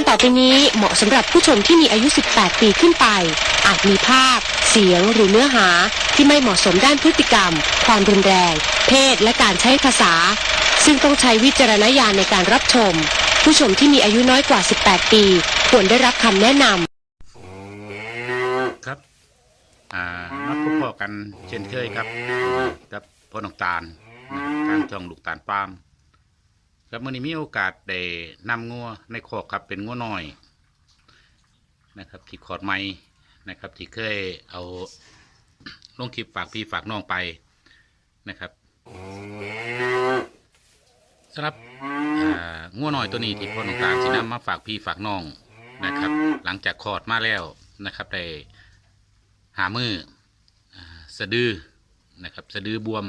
การต่อไปนี้เหมาะสำหรับผู้ชมที่มีอายุ 18 ปีขึ้นไป อาจมีภาพ เสียงหรือเนื้อหาที่ไม่เหมาะสมด้านพฤติกรรม ความรุนแรง เพศ และการใช้ภาษา ซึ่งต้องใช้วิจารณญาณในการรับชม ผู้ชมที่มีอายุน้อยกว่า 18 ปี ควรได้รับคำแนะนำครับอ่ามาพบพอกันเช่นเคยครับ กับพ่อน้องตาลนะครับทางช่องลูกตาลฟาร์ม ครับมื่อนี้มีโอกาสได้นำงัวในคอกครับเป็นงัวน้อยนะครับที่ขอดไม้นะครับที่เคยเอาลงคลิปฝากพี่ฝากน้องไปนะครับสำหรับงัวน้อยตัวนี้ที่พ่อน้องตาลสินำมาฝากพี่ฝากน้องนะครับ หลังจากคอดมาแล้วนะครับได้หามือสะดือนะครับสะดือบวม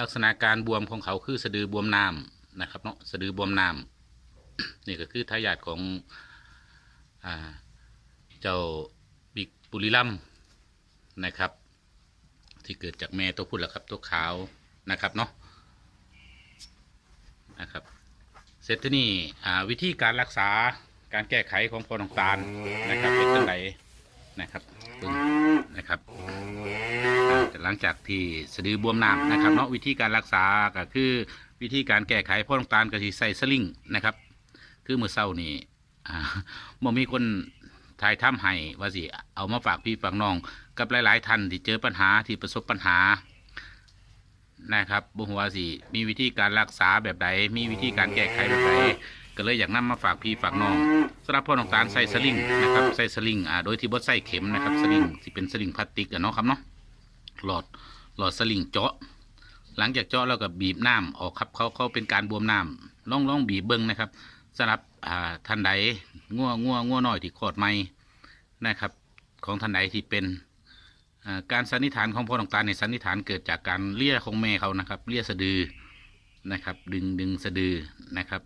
ลักษณะการบวมของเขาคือสะดือบวมน้ำ นะครับเนาะสะดือบวมน้ำนี่ก็คือทายาทของอ่าเจ้าบิกปุริลัมนะครับ ที่เกิดจากแม่ตัวผู้แล้วครับตัวขาวนะครับเนาะนะครับเสร็จที่นี่วิธีการรักษาการแก้ไขของพอน้องตาลนะครับเป็นจังไดนะครับเบิ่งนะครับหลังจากที่สะดือบวมน้ำนะครับเนาะวิธีการรักษาก็คือ วิธีการแก้ไขพ่อน้องตาลก็ที่ใส่สลิงนะครับ คือมือเศร้านี่บ่มีคนทายถ้ำให้ว่าสิเอามาฝากพี่ฝากน้อง กับหลายๆท่านที่เจอปัญหาที่ประสบปัญหานะครับบุหัวสิมีวิธีการรักษาแบบใดมีวิธีการแก้ไขแบบใดก็เลยอยากนำมาฝากพี่ฝากน้องสำหรับพ่อน้องตาลใส่สลิงนะครับใส่สลิงอ่าโดยที่บ่ใส่เข็มนะครับสลิงที่เป็นสลิงพลาสติกอะเนาะครับเนาะหลอดหลอดสลิงเจาะ หลังจากเจาะแล้วก็บีบน้ำออกครับเขาเขาเป็นการบวมน้ำล่องล่องบีบเบิ้งนะครับสำหรับท่านใดง่วง่วง่วน้อยที่คอดใหม่นะครับ ของท่านใดที่เป็นการสันนิษฐานของพ่อน้องตาในสันนิษฐานเกิดจากการเลี่ยของแม่เขานะครับเลี่ยสะดือนะครับ ดึงดึงสะดือนะครับ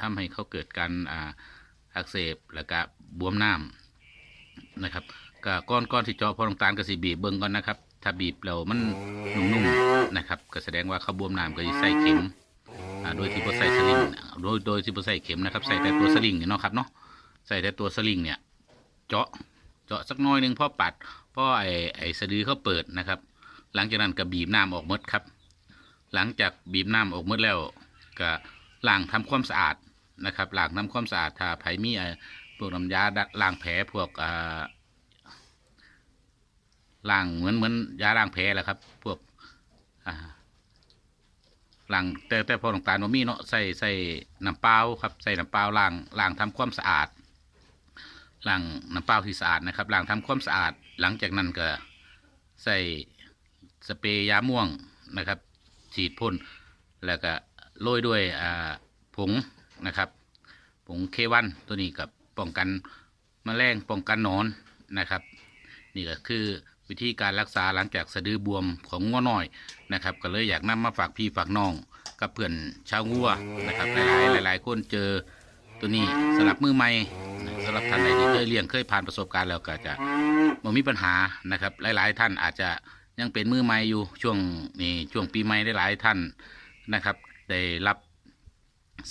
ทำให้เขาเกิดการอักเสบแล้วก็บวมน้ำนะครับก็ก้อนก้อนที่เจาะพ่อน้องตาลก็สิบีบเบิ้งก่อนนะครับ ถ้าบีบแล้วมันนุ่มๆนะครับ ก็แสดงว่าเขาบวมน้ำก็จะใส่เข็มอ่าโดยที่บ่ใส่สลิงโดยโดยที่บ่ใส่เข็มนะครับ ใส่แต่ตัวสลิงเนี่ยเนาะครับเนาะใส่แต่ตัวสลิงเนี่ย เจาะเจาะสักหน้อยหนึ่งพอปัดเพราะไอ้ไอ้สะดือเขาเปิดนะครับ หลังจากนั้นก็บีบน้ำออกหมดครับ หลังจากบีบน้ำออกหมดแล้วก็ล้างทำความสะอาดนะครับล้างทำความสะอาดถ้าไผมีไอ้พวกน้ำยาดักล้างแผลพวกอ่า ล้างเหมือนเหมือนยาล้างแผลแหละครับ พวกอ่าล้างแต่แต่พอหลวงตาโนมีเนาะใส่ใส่น้ำเปล่าครับใส่น้ำเปล่าล้างล้างทำความสะอาดล้างน้ำเปล่าที่สะอาดนะครับล้างทำความสะอาด หลังจากนั้นก็ใส่สเปรย์ยาม่วงนะครับ ฉีดพ่นแล้วก็โรยด้วยอ่าผงนะครับผงเควันตัวนี้กับป้องกันแมลงป้องกันหนอนนะครับ นี่ก็คือ วิธีการรักษาหลังจากสะดือบวมของงัวน้อยนะครับ ก็เลยอยากนำมาฝากพี่ฝากน้องกับเพื่อนชาวงัวนะครับหลายหลายคนเจอตัวนี้สำหรับมือใหม่สำหรับท่านใดที่เคยเลี้ยงเคยผ่านประสบการณ์แล้วก็จะบ่มีปัญหานะครับ หลาย ๆ ท่านอาจจะยังเป็นมือใหม่อยู่ช่วงนี้ช่วงปีใหม่หลายท่านนะครับ ได้รับ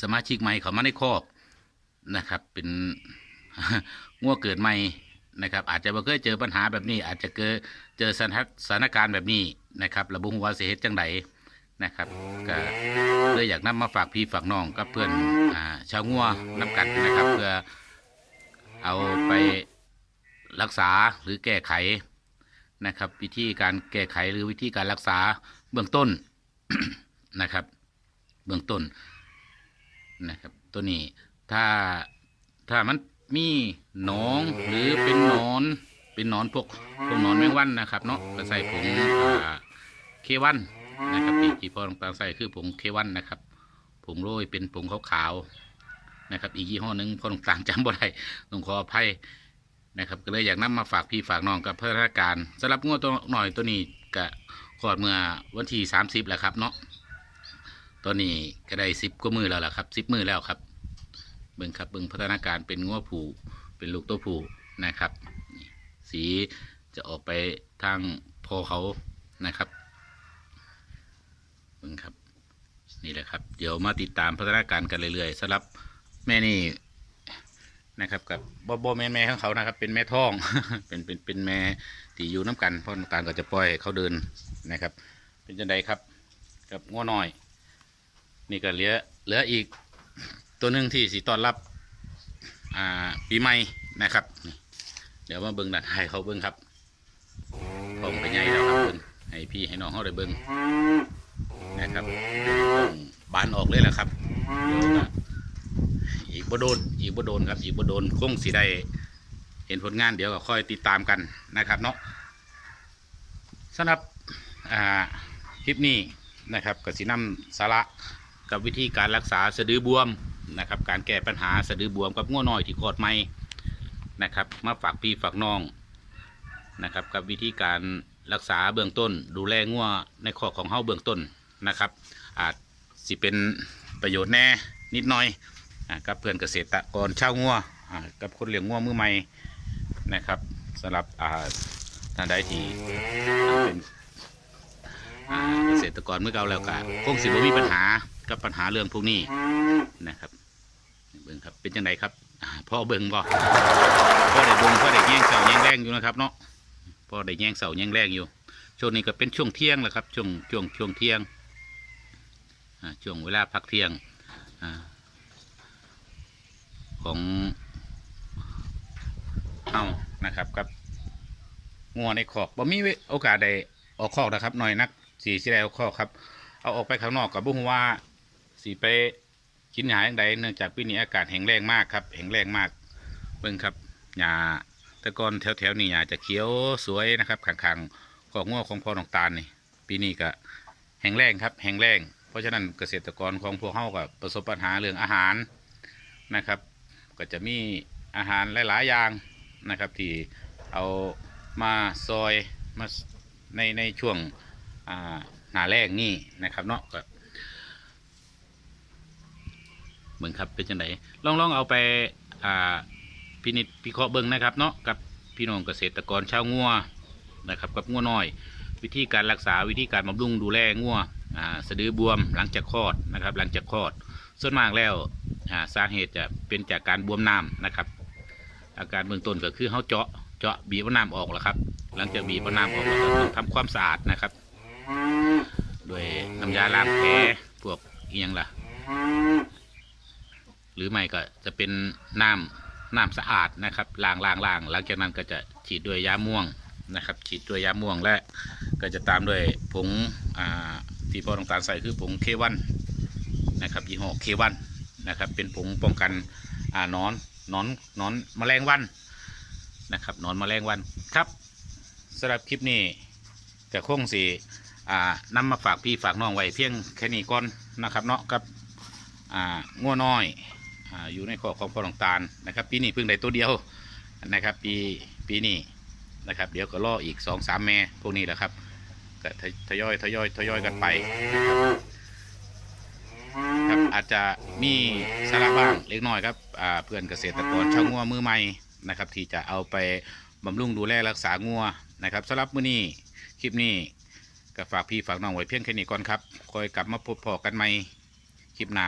สมาชิกใหม่เข้ามาในครอบนะครับ เป็นงัวเกิดใหม่ นะครับอาจจะบ่เคยเจอปัญหาแบบนี้ อาจจะเกิดเจอสถานการณ์แบบนี้นะครับระบุหัวาสิเหตุจังใดนะครับก็เลยอยากนำมาฝากพี่ฝากน้องกับเพื่อนอ่าชาวงัวน้กันนะครับ เพื่อเอาไปรักษาหรือแก้ไขนะครับ วิธีการแก้ไขหรือวิธีการรักษาเบื้องต้นนะครับ เบื้องต้นนะครับ ตัวนี้ถ้าถ้ามัน มีหนองหรือเป็นหนอน เป็นหนอนพวกพวกหนอนแมงวันนะครับเนาะก็ใส่ผงเควันนะครับที่ที่พ่อต่างๆใส่คือผงเควันนะครับผงโรยเป็นผงขาวๆนะครับ อีกยี่ห้อหนึ่งพ่อต่างๆจำบ่ได้ต้องขออภัยนะครับ ก็เลยอยากนำมาฝากพี่ฝากน้องกับเพื่อนราชการสำหรับงวดตัวหน่อยตัวนี้ก็ขอดเมื่อวันที่สามสิบแหละครับเนาะตอนนี้ก็ได้สิบกว่ามือแล้วล่ะครับสิบมือแล้วครับ บิ่งครับเบิ่งพัฒนาการเป็นงัวผูเป็นลูกตัวผูนะครับสีจะออกไปทางพอเขานะครับเบิ่งครับนี่แหละครับ เดี๋ยวมาติดตามพัฒนาการกันเรื่อยๆสำหรับแม่นี่นะครับกับบ่บ่แม่แม่ของเขานะครับ เป็นแม่ท้อง เป็นเป็นเป็นแม่ที่อยู่น้กันเพราะน้ำตาลก็จะปล่อยเขาเดินนะครับ เป็นจังไดครับ กับง้อน้อย นี่ก็เหลือเหลืออีก ตัวหนึ่งที่สีต้อนรับอ่าปีใหม่นะครับ เดี๋ยวมาเบิ้งดันให้เขาเบิ้งครับผมไปใหญ่แล้วครับเบิ้งให้พี่ให้น้องเขาได้เบิ้งนะครับบานออกเลยแหละครับอีกบ่โดนอีกบ่โดนครับ อีกบ่โดนคงสีได้เห็นผลงานเดี๋ยวก็ค่อยติดตามกันนะครับเนาะสำหรับคลิปนี้นะครับก็สินำสาระกับวิธีการรักษาสะดือบวม นะครับ การแก้ปัญหาสะดือบวมกับง่วน้อยที่กอดไม่นะครับ มาฝากพี่ฝากน้องนะครับ กับวิธีการรักษาเบื้องต้น ดูแลง่วในข้อของเฮาเบื้องต้นนะครับ อาจสิเป็นประโยชน์แน่นิดหน่อยอ่ากับเพื่อนเกษตรกรชาวงัวอ่ากับคนเลี้ยงงัวมือใหม่นะครับสำหรับอาท่านใดที่เป็นเกษตรกรเมื่อเก่าแล้วก็คงสิบ่มีปัญหากับปัญหาเรื่องพวกนี้นะครับ เบิ่งครับเป็นจังไดครับพ่อเบิ่งบ่พ่อได้เบิ่งพ่อได้แย่งเสาแย่งแรงอยู่นะครับเนาะพ่อได้แย่งเสาแย่งแรงอยู่ช่วงนี้ก็เป็นช่วงเที่ยงแหละครับช่วงช่วงช่วงเที่ยงช่วงเวลาพักเที่ยงอของเอานะครับกับงัวในคอกบ่มีโอกาสได้ออกคอกนะครับหน่อยนักสีสิได้ออกคอกครับ เอาออกไปข้างนอกกับบุ้งว่าสีไป กินหญ้าอย่างใดเนื่องจากปีนี้อากาศแห้งแรงมากครับแห้งแรงมากเบิ่งครับหญ้าแต่ก่อนแถวๆนี้หญ้าจะเขียวสวยนะครับข้างๆของง้อของพ่อน้องตาลนี่ปีนี้ก็แห้งแรงครับแห้งแรงเพราะฉะนั้นเกษตรกรของพวกเขาก็ประสบปัญหาเรื่องอาหารนะครับ ก็จะมีอาหารหลายๆอย่างนะครับ ที่เอามาซอยมาในในช่วงหนาแรกนี่นะครับเนาะก็ เบิ่งครับเป็นจังไดลองลองเอาไปอ่าพินิจพิเคราะห์เบิ่งนะครับเนาะกับพี่น้องเกษตรกรชาวงัวนะครับกับงัวน้อย วิธีการรักษาวิธีการบำรุงดูแลงัวอ่าสะดือบวมหลังจากคลอดนะครับหลังจากคลอด ส่วนมากแล้วอ่าสาเหตุจะเป็นจากการบวมน้ำนะครับ อาการเบื้องต้นก็คือเขาเจาะเจาะบีบน้ำออกแล้วครับ หลังจากบีบน้ำออกแล้วก็ต้องทำความสะอาดนะครับด้วยน้ำยาล้างแผลพวกเอียงล่ะ หรือไม่ก็จะเป็นน้ำน้ำสะอาดนะครับล้างล้างล้างหลังจากนั้นก็จะฉีดด้วยยาม่วงนะครับ ฉีดด้วยยาม่วงและก็จะตามด้วยผงอ่าที่พ่อต้องการใส่คือผงเควันนะครับยี่ห้อเควันนะครับ เป็นผงป้องกันอ่านอนนอนนอนแมลงวันนะครับนอนแมลงวันครับสำหรับคลิปนี้ก็คงสีอ่านำมาฝากพี่ฝากน้องไว้เพียงแค่นี้ก่อนนะครับเนาะกับอ่าง่วน้อย อยู่ในข้อของพ่อหลวงตาลนะครับ ปีนี้เพิ่งได้ตัวเดียวนะครับ ปีปีนี้นะครับ เดี๋ยวก็ล่ออีกสองสามแม่พวกนี้แหละครับก็ทยอยทยอยทยอยกันไปนะครับครับอาจจะมีสาระบ้างเล็กน้อยครับเพื่อนเกษตรกรชาวงัวมือใหม่นะครับ ที่จะเอาไปบำรุงดูแลรักษางัวนะครับสำหรับมื้อนี้คลิปนี้ก็ฝากพี่ฝากน้องไว้เพียงแค่นี้ก่อนครับคอยกลับมาพบพอกันใหม่คลิปหน้า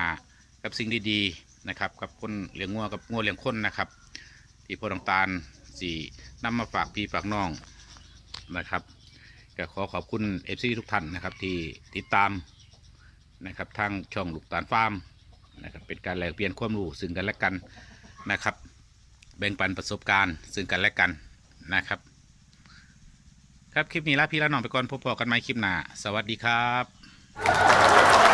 กับสิ่งดีๆ นะครับกับคนเลี้ยงงัวกับงัวเลี้ยงคนนะครับ ที่พ่อต่างๆสี่นำมาฝากพี่ฝากน้องนะครับก็ขอขอบคุณเอฟซีทุกท่านนะครับที่ติดตามนะครับทางช่องลูกตาลฟาร์มนะครับเป็นการแลกเปลี่ยนความรู้ซึ่งกันและกันนะครับ แบ่งปันประสบการณ์ซึ่งกันและกันนะครับ ครับคลิปนี้ลาพี่ละน้องไปก่อนพบกันใหม่คลิปหน้าสวัสดีครับ